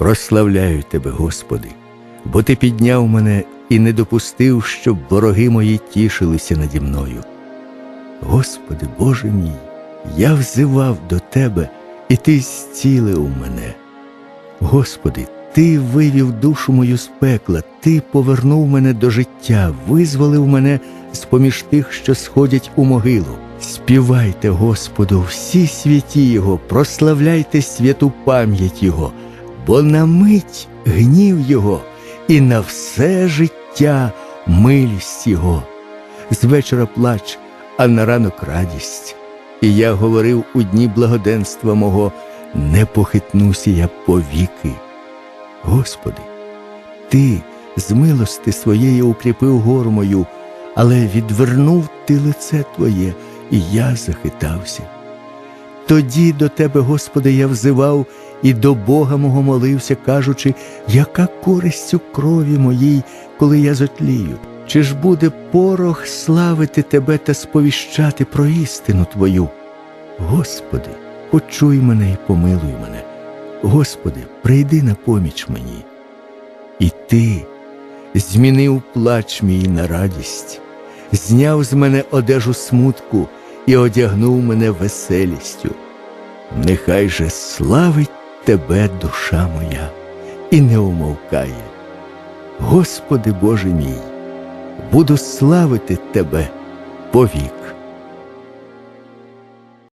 Прославляю Тебе, Господи, бо Ти підняв мене і не допустив, щоб вороги мої тішилися наді мною. Господи, Боже мій, я взивав до Тебе, і Ти зцілив мене. Господи, Ти вивів душу мою з пекла, Ти повернув мене до життя, визволив мене з поміж тих, що сходять у могилу. Співайте Господу, всі святі Його, прославляйте святу пам'ять Його, бо на мить гнів Його і на все життя милість Його. З вечора плач, а на ранок радість. І я говорив у дні благоденства мого, не похитнуся я повіки. Господи, Ти з милости своєї укріпив гору мою, але відвернув ти лице Твоє, і я захитався. Тоді до Тебе, Господи, я взивав і до Бога мого молився, кажучи, яка користь у крові моїй, коли я зотлію? Чи ж буде порох славити Тебе та сповіщати про істину Твою? Господи, почуй мене і помилуй мене. Господи, прийди на поміч мені. І Ти змінив плач мій на радість, зняв з мене одежу смутку і одягнув мене веселістю. Нехай же славить Тебе душа моя і не умовкає. Господи Боже мій, буду славити Тебе повік.